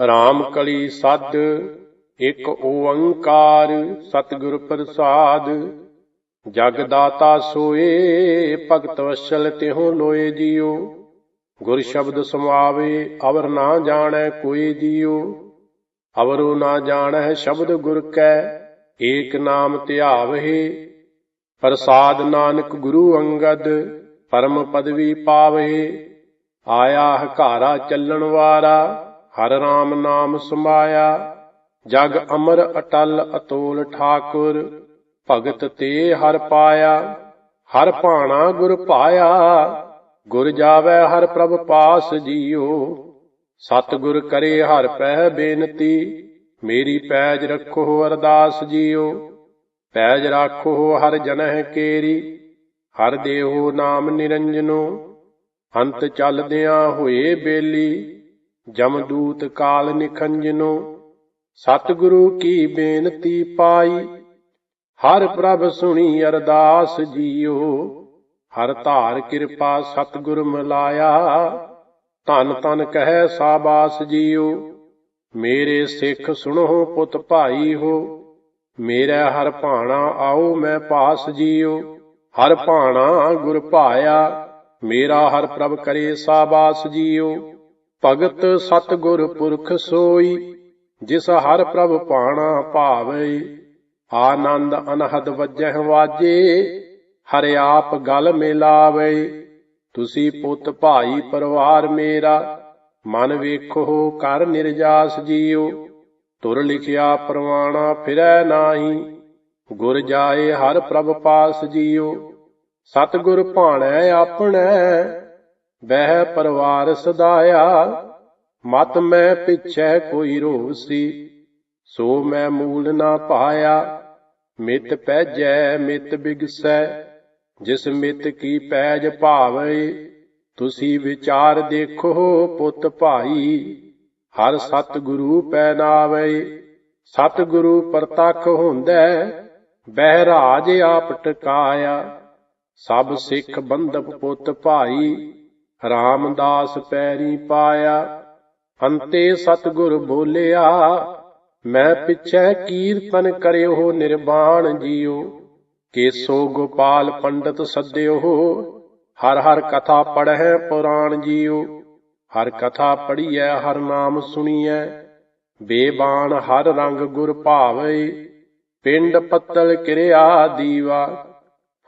ਰਾਮ ਕਲੀ ਸਦ, ਇੱਕ ਓੰਕਾਰ ਸਤਿਗੁਰ ਪ੍ਰਸਾਦ। ਜਗ ਦਾਤਾ ਸੋਏ, ਭਗਤ ਵਸਲ ਤਿਹੋ ਲੋਏ ਜੀਓ। ਗੁਰ ਸ਼ਬਦ ਸਮਾਵੇ, ਅਵਰ ਨਾ ਜਾਣੈ ਕੋਈ ਜੀਓ। ਅਵਰੋ ਨਾ ਜਾਣੈ ਸ਼ਬਦ ਗੁਰ ਕੈ, ਏਕ ਨਾਮ ਧਿਆਵਹਿ। ਪ੍ਰਸਾਦ ਨਾਨਕ ਗੁਰੂ ਅੰਗਦ, ਪਰਮ ਪਦਵੀ ਪਾਵਹਿ। ਆਇਆ ਹਕਾਰਾ ਚੱਲਣ ਵਾਰਾ ਹਰ ਰਾਮ ਨਾਮ ਸਮਾਇਆ, ਜਗ ਅਮਰ ਅਟਲ ਅਤੋਲ ਠਾਕੁਰ, ਭਗਤ ਤੇ ਹਰ ਪਾਇਆ, ਹਰ ਭਾਣਾ ਗੁਰ ਪਾਇਆ, ਗੁਰ ਜਾਵੇ ਹਰ ਪ੍ਰਭ ਪਾਸ ਜੀਓ, ਸਤਿਗੁਰ ਕਰੇ ਹਰ ਪਹਿ ਬੇਨਤੀ, ਮੇਰੀ ਪੈਜ ਰੱਖੋ ਅਰਦਾਸ ਜੀਓ, ਪੈਜ ਰੱਖੋ ਹਰ ਜਨਹਿ ਕੇਰੀ, ਹਰ ਦੇਹੋ ਨਾਮ ਨਿਰੰਜਨੋ, ਅੰਤ ਚੱਲਦਿਆਂ ਹੋਏ ਬੇਲੀ ਜਮਦੂਤ ਕਾਲ ਨਿਖੰਜਨੋ, ਸਤਿਗੁਰੂ ਕੀ ਬੇਨਤੀ ਪਾਈ। ਹਰ ਪ੍ਰਭ ਸੁਣੀ ਅਰਦਾਸ ਜੀਓ, ਹਰ ਧਾਰ ਕਿਰਪਾ ਸਤਿਗੁਰ ਮਿਲਾਇਆ ਧਨ ਧੰਨ ਕਹਿ ਸਾਬਾਸ ਜੀਓ, ਮੇਰੇ ਸਿੱਖ ਸੁਣੋ ਪੁੱਤ ਭਾਈ ਹੋ। ਮੇਰਾ ਹਰ ਭਾਣਾ ਆਓ ਮੈਂ ਪਾਸ ਜੀਓ, ਹਰ ਭਾਣਾ ਗੁਰ ਭਾਇਆ। ਮੇਰਾ ਹਰ ਪ੍ਰਭ ਕਰੇ ਸਾਬਾਸ ਜੀਓ ਭਗਤ ਸਤਿਗੁਰ ਪੁਰਖ ਸੋਈ, ਜਿਸ ਹਰ ਪ੍ਰਭ ਪਾਣਾ ਭਾਵੇ, ਆਨੰਦ ਅਨਹਦ ਵਜਹਿ ਵਾਜੇ, ਹਰਿ ਆਪ ਗਲ ਮਿਲਾਵੇ। ਤੁਸੀਂ ਪੁੱਤ ਭਾਈ ਪਰਿਵਾਰ ਮੇਰਾ, ਮਨ ਵੇਖੋ ਕਰ ਨਿਰਜਾਸ ਜੀਓ। ਤੁਰ ਲਿਖਿਆ ਪ੍ਰਵਾਣਾ ਫਿਰੈ ਨਾਹੀ, ਗੁਰ ਜਾਏ ਹਰ ਪ੍ਰਭ ਪਾਸ ਜੀਓ। ਸਤਿਗੁਰ ਭਾਣੈ ਆਪਣੈ ਬਹਿ ਪਰਿਵਾਰ ਸਦਾਇਆ, ਮਤ ਮੈਂ ਪਿਛੈ ਕੋਈ ਰੋਸੀ, ਸੋ ਮੈਂ ਮੂਲ ਨਾ ਪਾਇਆ, ਮਿਤ ਪੈਜੈ, ਮਿਤ ਬਿਗਸੈ, ਜਿਸ ਮਿਤ ਕੀ ਪੈਜ ਭਾਵੇ, ਤੁਸੀਂ ਵਿਚਾਰ ਦੇਖੋ ਪੁੱਤ ਭਾਈ, ਹਰ ਸਤ ਗੁਰੂ ਪੈ ਨਾਵੇ ਸਤ ਗੁਰੂ ਪ੍ਰਤੱਖ ਹੁੰਦੈ, ਬਹਿ ਰਾਜ ਆਪ ਟਿਕਾਇਆ, ਸਭ ਸਿੱਖ ਬੰਧਪ ਪੁੱਤ ਭਾਈ ਰਾਮਦਾਸ ਪੈਰੀ ਪਾਇਆ, ਅੰਤੇ ਸਤਿਗੁਰ ਬੋਲਿਆ, ਮੈਂ ਪਿਛੈ ਕੀਰਤਨ ਕਰਿਓ ਨਿਰਵਾਣ ਜੀਓ, ਕੇਸੋ ਗੋਪਾਲ ਪੰਡਤ ਸੱਦਿਓ, ਹਰ ਹਰ ਕਥਾ ਪੜਹਿ ਪੁਰਾਣ ਜੀਓ, ਹਰ ਕਥਾ ਪੜੀਐ ਹਰ ਨਾਮ ਸੁਣੀਐ, ਬੇਬਾਨ ਹਰ ਰੰਗ ਗੁਰ ਭਾਵੇ, ਪਿੰਡ ਪੱਤਲ ਕਿਰਿਆ ਦੀਵਾ,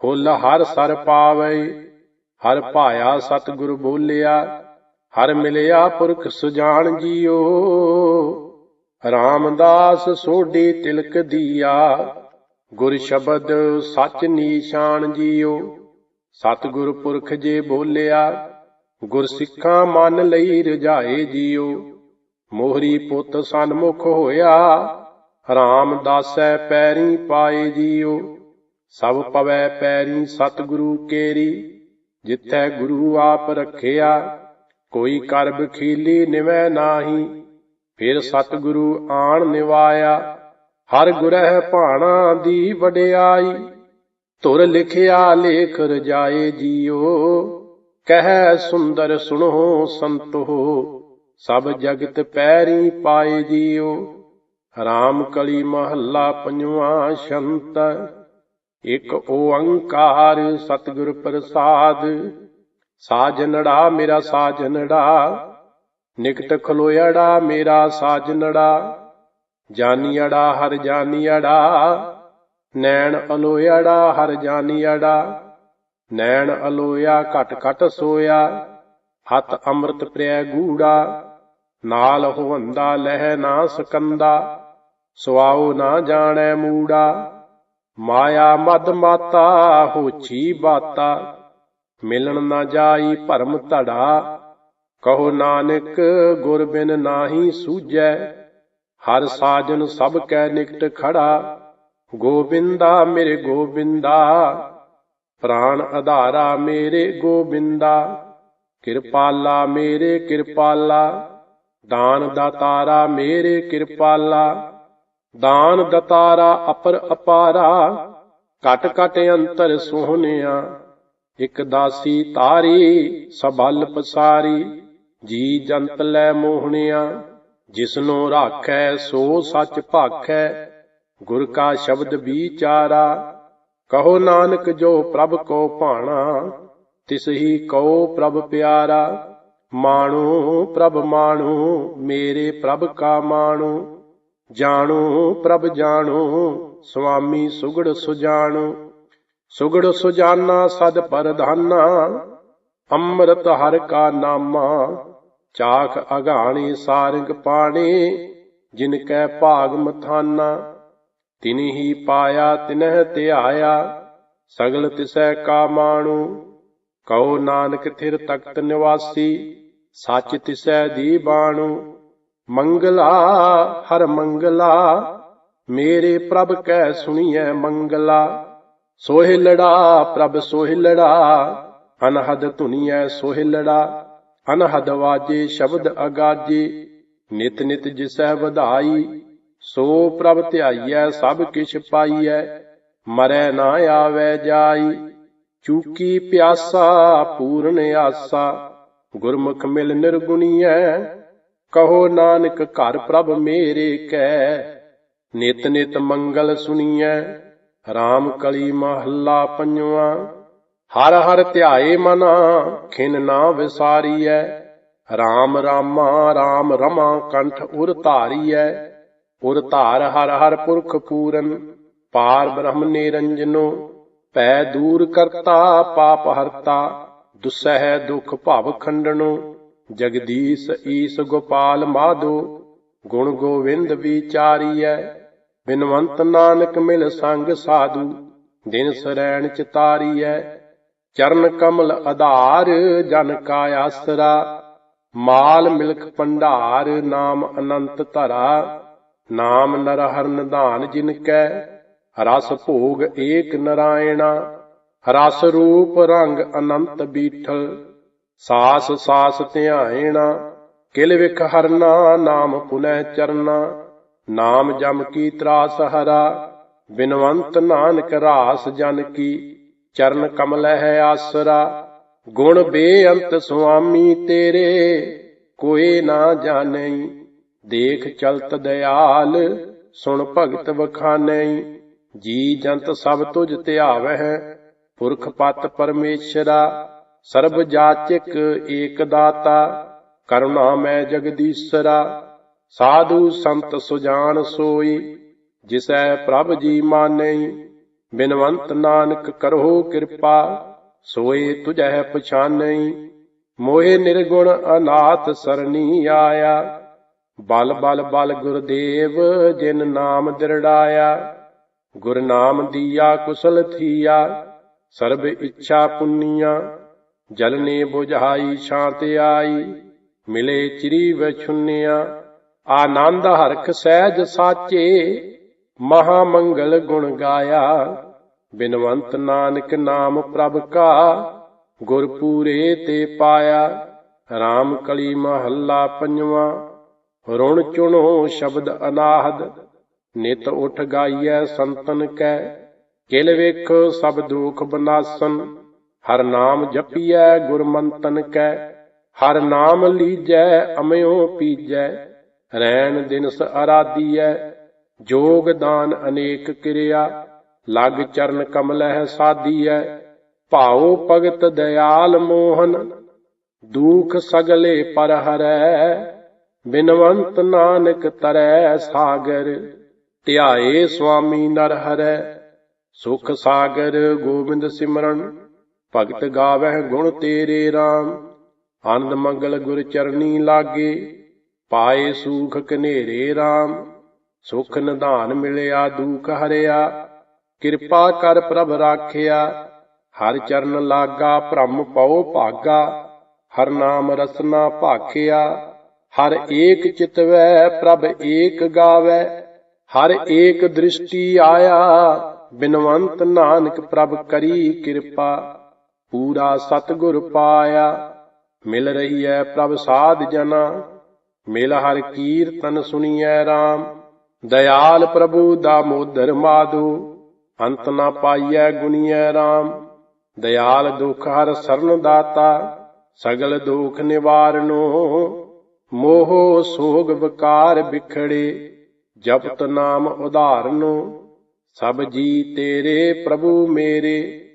ਫੁੱਲ ਹਰ ਸਰ ਪਾਵੇ ਹਰ ਭਾਇਆ ਸਤਿਗੁਰ ਬੋਲਿਆ, ਹਰ ਮਿਲਿਆ ਪੁਰਖ ਸੁਜਾਨ ਜੀਓ। ਰਾਮਦਾਸ ਸੋਢੀ ਤਿਲਕ ਦੀਆ, ਗੁਰ ਸ਼ਬਦ ਸੱਚ ਨੀਸ਼ਾਨ ਜੀਓ। ਸਤਿਗੁਰ ਪੁਰਖ ਜੇ ਬੋਲਿਆ, ਗੁਰ ਸਿੱਖਾਂ ਮਨ ਲਈ ਰਜਾਏ ਜੀਓ। ਮੋਹਰੀ ਪੁੱਤ ਸਨਮੁਖ ਹੋਇਆ ਰਾਮਦਾਸੈ ਪੈਰੀ ਪਾਏ ਜੀਓ। ਸਭ ਪਵੈ ਪੈਰੀ ਸਤਿਗੁਰੂ ਕੇਰੀ ਜਿੱਥੈ ਗੁਰੂ ਆਪ ਰੱਖਿਆ, ਕੋਈ ਕਰ ਬਖੀਲੀ ਨਿਵੈ ਨਾਹੀ। ਫਿਰ ਸਤਿਗੁਰੂ ਆਣ ਨਿਵਾਇਆ, ਹਰ ਗੁਰਹਿ ਭਾਣਾ ਦੀ ਵਡਿਆਈ। ਧੁਰ ਲਿਖਿਆ ਲੇਖ ਰਜਾਏ ਜੀਓ, ਕਹਿ ਸੁੰਦਰ ਸੁਣੋ ਸੰਤੋ, ਸਭ ਜਗਤ ਪੈਰੀ ਪਾਏ ਜੀਓ। ਰਾਮ ਕਲੀ ਮਹੱਲਾ ਪੰਜਵਾ ਸ਼ੰਤ ਇਕ ਓੰਕਾਰ ਸਤਿਗੁਰ ਪ੍ਰਸਾਦ। ਸਾਜਨੜਾ ਮੇਰਾ ਸਾਜਨੜਾ, ਨਿਕਟ ਖਲੋਇੜਾ ਮੇਰਾ ਸਾਜਨੜਾ। ਜਾਨੀੜਾ ਹਰ ਜਾਨੀੜਾ ਨੈਣ ਅਲੋਇੜਾ ਹਰ ਜਾਨੀੜਾ ਨੈਣ ਅਲੋਇਆ ਘਟ ਘਟ ਸੋਇਆ, ਹੱਥ ਅੰਮ੍ਰਿਤ ਪ੍ਰਿਆ ਗੂੜਾ। ਨਾਲ ਹੋਵੰਦਾ ਲਹਿ ਨਾ ਸਕੰਦਾ ਸੁਆਉ ਨਾ ਜਾਣੈ ਮੂੜਾ। ਮਾਇਆ ਮਦ ਮਾਤਾ ਹੋਛੀ ਬਾਤਾ। ਮਿਲਣ ਨਾ ਜਾਈ ਭਰਮ ਧੜਾ, ਕਹੋ ਨਾਨਕ ਗੁਰ ਬਿਨ ਨਾਹੀ ਸੂਝੈ। ਹਰ ਸਾਜਨ ਸਭ ਕੈ ਨਿਕਟ ਖੜਾ, ਗੋਬਿੰਦਾ ਮੇਰੇ ਗੋਬਿੰਦਾ। ਪ੍ਰਾਨ ਆਧਾਰਾ ਮੇਰੇ ਗੋਬਿੰਦਾ, ਕਿਰਪਾਲਾ ਮੇਰੇ ਕਿਰਪਾਲਾ। ਦਾਨ ਦਾਤਾਰਾ ਮੇਰੇ ਕਿਰਪਾਲਾ। ਦਾਨ ਦਤਾਰਾ ਅਪਰ ਅਪਾਰਾ, ਘਟ ਘਟ ਅੰਤਰ ਸੋਹਣਿਆ। ਇਕ ਦਾਸੀ ਤਾਰੀ, ਸਬਲ ਪਸਾਰੀ, ਜੀ ਜੰਤ ਲੈ ਮੋਹਣਿਆ। ਜਿਸਨੂੰ ਰਾਖੈ, ਸੋ ਸੱਚ ਭਾਖੈ। ਗੁਰ ਕਾ ਸ਼ਬਦ ਵਿਚਾਰਾ, ਕਹੋ ਨਾਨਕ ਜੋ ਪ੍ਰਭ ਕੋ ਭਾਣਾ। ਤਿਸ ਹੀ ਕਉ ਪ੍ਰਭ ਪਿਆਰਾ, ਮਾਣੂ ਪ੍ਰਭ ਮਾਣੂ, ਮੇਰੇ ਪ੍ਰਭ ਕਾ ਮਾਣੂ। ਜਾਣੂ, ਪ੍ਰਭ ਜਾਣੂ ਸੁਆਮੀ ਸੁਗੜ ਸੁਜਾਣੂ। ਸੁਗੜ ਸੁਜਾਨਾ ਸਦ ਪਰਧਾਨਾ, ਅੰਮ੍ਰਿਤ ਹਰ ਕਾ ਨਾਮਾ। ਚਾਖ ਅਗਾਣੀ ਸਾਰੰਗ ਪਾਣੀ, ਜਿਨ ਕੈ ਭਾਗ ਮਥਾਨਾ। ਤਿਨਿ ਹੀ ਪਾਇਆ ਤਿਨਹਿ ਧਿਆਇਆ, ਸਗਲ ਤਿਸੈ ਕਾ ਮਾਣੂ। ਕਉ ਨਾਨਕ ਥਿਰ ਤਖਤ ਨਿਵਾਸੀ, ਸੱਚ ਤਿਸੈ ਦੀ ਬਾਣੂ ਮੰਗਲਾ, ਹਰ ਮੰਗਲਾ, ਮੇਰੇ ਪ੍ਰਭ ਕੈ ਸੁਣੀਐ ਮੰਗਲਾ। ਸੋਹਿਲੜਾ ਪ੍ਰਭ ਸੋਹਿਲੜਾ ਅਨਹਦ ਧੁਨੀਐ ਸੋਹਿਲੜਾ ਅਨਹਦ ਵਾਜੇ, ਸ਼ਬਦ ਅਗਾਜੇ, ਨਿਤ ਨਿਤ ਜਿਸੈ ਵਧਾਈ। ਸੋ ਪ੍ਰਭ ਧਿਆਈਐ, ਸਭ ਕਿਛ ਪਾਈਐ, ਮਰੈ ਨਾ ਆਵੈ ਜਾਈ। ਚੂਕੀ ਪਿਆਸਾ, ਪੂਰਨ ਆਸਾ, ਗੁਰਮੁਖ ਮਿਲ ਨਿਰਗੁਣੀਐ ਕਹੋ ਨਾਨਕ ਘਰ ਪ੍ਰਭ ਮੇਰੇ ਕੈ। ਨਿਤ ਨਿਤ ਮੰਗਲ ਸੁਣੀਐ RAM ਕਲੀ ਮਹੱਲਾ ਪੰਜਵਾ। ਹਰ ਹਰ ਧਿਆਏ ਮਨਾ, ਖਿਨ ਨਾ ਵਿਸਾਰੀਐ। RAM ਰਾਮਾ RAM ਰਮਾ ਕੰਠ ਉਰ ਧਾਰੀਐ। ਉਰ ਧਾਰ ਹਰ ਹਰ ਪੁਰਖ ਪੂਰਨ, ਪਾਰ ਬ੍ਰਹਮ ਨਿਰੰਜਨੋ। ਪੈ ਦੂਰ ਕਰਤਾ, ਪਾਪ ਹਰਤਾ, ਦੁਸਹਿ ਦੁਖ ਭਵ ਖੰਡਣੋ ਜਗਦੀਸ਼ ਈਸ ਗੋਪਾਲ ਮਾਧੋ, ਗੁਣ ਗੋਵਿੰਦ ਵਿਚਾਰੀਐ। ਬਿਨਵੰਤ ਨਾਨਕ ਮਿਲ ਸੰਗ ਸਾਧੂ, ਦਿਨ ਸਰੈਣ ਚਿਤਾਰੀਐ। ਚਰਨ ਕਮਲ ਆਧਾਰ, ਜਨ ਕਾ ਆਸਰਾ। ਮਾਲ ਮਿਲਖ ਭੰਡਾਰ, ਨਾਮ ਅਨੰਤ ਧਰਾ। ਨਾਮ ਨਰ ਹਰ ਨਿਧਾਨ ਜਿਨ ਕੈ, ਰਸ ਭੋਗ ਏਕ ਨਰਾਇਣਾ। ਰਸ ਰੂਪ ਰੰਗ ਅਨੰਤ ਬੀਠਲ। ਸਾਸ ਸਾਸ ਧਿਆਇਣਾ ਕਿਲ ਵਿਖ ਹਰਨਾ, ਨਾਮ ਪੁਨਹਿ ਚਰਨਾ, ਨਾਮ ਜਮ ਕੀ ਤਰਾਸ ਹਰਾ, ਬਿਨਵੰਤ ਨਾਨਕ ਰਾਸ ਜਨ ਕੀ, ਚਰਨ ਕਮਲ ਹੈ ਆਸਰਾ, ਗੁਣ ਬੇਅੰਤ ਸੁਆਮੀ ਤੇਰੇ, ਕੋਈ ਨਾ ਜਾਣੈ, ਦੇਖ ਚਲਤ ਦਿਆਲ ਸੁਣ ਭਗਤ ਵਖਾਨੈ, ਜੀ ਜੰਤ ਸਭ ਤੁਝ ਧਿਆਵਹਿ, ਪੁਰਖ ਪਤ ਪਰਮੇਸ਼ਰਾ ਸਰਬ ਜਾਚਕ ਏਕ ਦਾਤਾ ਕਰੁਣਾ ਮੈਂ ਜਗਦੀਸ਼ਰਾ। ਸਾਧੂ ਸੰਤ ਸੁਜਾਨ ਸੋਈ, ਜਿਸੈ ਪ੍ਰਭ ਜੀ ਮਾਨੈ। ਬਿਨਵੰਤ ਨਾਨਕ ਕਰੋ ਕਿਰਪਾ, ਸੋਏ ਤੁਝੈ ਪਛਾਨੈ। ਮੋਏ ਨਿਰਗੁਣ ਅਨਾਥ ਸਰਣੀ ਆਇਆ। ਬਲ ਬਲ ਬਲ ਗੁਰਦੇਵ ਜਿਨ ਨਾਮ ਦਿਰੜਾਇਆ। ਗੁਰ ਨਾਮ ਦੀਆ ਕੁਸਲ ਥੀਆ, ਸਰਬ ਇੱਛਾ ਪੁੰਨੀਆਂ। ਜਲ ਨੇ 부ਝਾਈ ਸ਼ਾਂਤ ਆਈ, ਮਿਲੇ ਚਿਰੀ ਵਛੁੰਨਿਆ ਆਨੰਦ ਹਰਖ ਸਹਿਜ ਸਾਚੇ ਮਹਾ ਮੰਗਲ ਗੁਣ ਗਾਇਆ। ਬਿਨਵੰਤ ਨਾਨਕ ਨਾਮ ਪ੍ਰਭ ਕਾ ਗੁਰ ਪੂਰੇ ਤੇ ਪਾਇਆ। RAM ਕਲੀ ਮਹੱਲਾ ਪੰਜਵਾਂ, ਰੁਣ ਚੁਣੋ ਸ਼ਬਦ ਅਨਾਹਦ। ਨਿਤ ਉਠ ਗਾਈਐ ਸੰਤਨ ਕੈ, ਕਿਲ ਵੇਖ ਸਭ ਦੁਖ ਬਨਾਸਨ। ਹਰ ਨਾਮ ਜਪੀਐ ਗੁਰਮੰਤਨ ਕੈ, ਹਰ ਨਾਮ ਲੀਜੈ ਅਮਿਓ ਪੀਜੈ, ਰੈਣ ਦਿਨਸ ਅਰਾਧੀਐ, ਜੋਗ ਦਾਨ ਅਨੇਕ ਕਿਰਿਆ, ਲਗ ਚਰਨ ਕਮਲਹਿ ਸਾਧੀਐ, ਭਾਉ ਭਗਤ ਦਇਆਲ ਮੋਹਨ, ਦੁਖ ਸਗਲੇ ਪਰ ਹਰੈ ਬਿਨਵੰਤ ਨਾਨਕ ਤਰੈ ਸਾਗਰ, ਧਿਆਏ ਸੁਆਮੀ ਨਰ ਹਰੈ ਸੁਖ ਸਾਗਰ ਗੋਬਿੰਦ ਸਿਮਰਨ ਭਗਤ ਗਾਵਹਿ ਗੁਣ ਤੇਰੇ RAM ਆਨੰਦ ਮੰਗਲ ਗੁਰ ਚਰਨੀ ਲਾਗੇ, ਪਾਏ ਸੂਖ ਕਨੇਰੇ RAM ਸੁਖ ਨਿਧਾਨ ਮਿਲਿਆ, ਦੁਖ ਹਰਿਆ। ਕਿਰਪਾ ਕਰ ਪ੍ਰਭ ਰਾਖਿਆ। ਹਰ ਚਰਨ ਲਾਗਾ, ਭ੍ਰਮ ਪਉ ਭਾਗਾ। ਹਰ ਨਾਮ ਰਸਨਾ ਭਾਖਿਆ। ਹਰ ਏਕ ਚਿਤਵੈ, ਪ੍ਰਭ ਏਕ ਗਾਵੈ ਹਰ ਏਕ ਦ੍ਰਿਸ਼ਟੀ ਆਇਆ। ਬਿਨਵੰਤ ਨਾਨਕ ਪ੍ਰਭ ਕਰੀ ਕਿਰਪਾ। ਪੂਰਾ ਸਤਗੁਰ ਪਾਇਆ, ਮਿਲ ਰਹੀ ਹੈ ਪ੍ਰਭ ਸਾਧ ਜਨਾ। ਮਿਲ ਹਰ ਕੀਰਤਨ ਸੁਣੀਐ RAM ਦਇਆਲ ਪ੍ਰਭੂ ਦਾਮੋਦਰ ਮਾਧੋ, ਅੰਤ ਨਾ ਪਾਈਐ ਗੁਣੀਐ RAM ਦਇਆਲ ਦੁਖ ਹਰ ਸਰਨ ਦਾਤਾ, ਸਗਲ ਦੁਖ ਨਿਵਾਰਨੋ। ਮੋਹ ਸੋਗ ਵਿਕਾਰ ਵਿਖੜੇ, ਜਪਤ ਨਾਮ ਉਧਾਰਨੋ। ਸਭ ਜੀ ਤੇਰੇ ਪ੍ਰਭੂ ਮੇਰੇ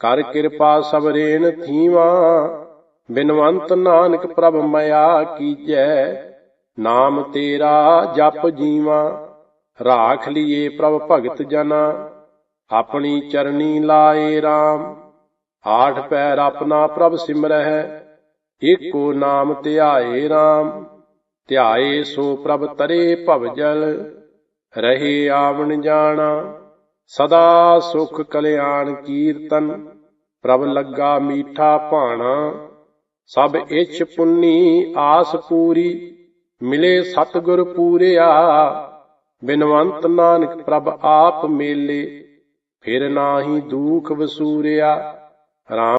ਕਰ ਕਿਰਪਾ ਸਬਰੇਨ ਥੀਵਾ। ਬਿਨਵੰਤ ਨਾਨਕ ਪ੍ਰਭ ਮਇਆ ਕੀਜੈ, ਨਾਮ ਤੇਰਾ ਜਪ ਜੀਵਾ। ਰਾਖ ਲਿਏ ਪ੍ਰਭ ਭਗਤ ਜਨਾ, ਆਪਣੀ ਚਰਨੀ ਲਾਏ RAM ਆਠ ਪੈਰ ਆਪਣਾ ਪ੍ਰਭ ਸਿਮਰਹਿ, ਏਕੋ ਨਾਮ ਧਿਆਏ RAM ਧਿਆਏ ਸੋ ਪ੍ਰਭ ਤਰੇ ਭਵਜਲ ਰਹੇ ਆਵਣ ਜਾਣਾ। ਸਦਾ ਸੁਖ ਕਲਿਆਣ ਕੀਰਤਨ, ਪ੍ਰਭ ਲੱਗਾ ਮੀਠਾ ਭਾਣਾ। ਸਭ ਇੱਛ ਪੁੰਨੀ ਆਸ ਪੂਰੀ, ਮਿਲੇ ਸਤਿਗੁਰ ਪੂਰਿਆ। ਬਿਨਵੰਤ ਨਾਨਕ ਪ੍ਰਭ ਆਪ ਮੇਲੇ, ਫਿਰ ਨਾਹੀ ਦੂਖ ਵਸੂਰਿਆ। ਰਾਮ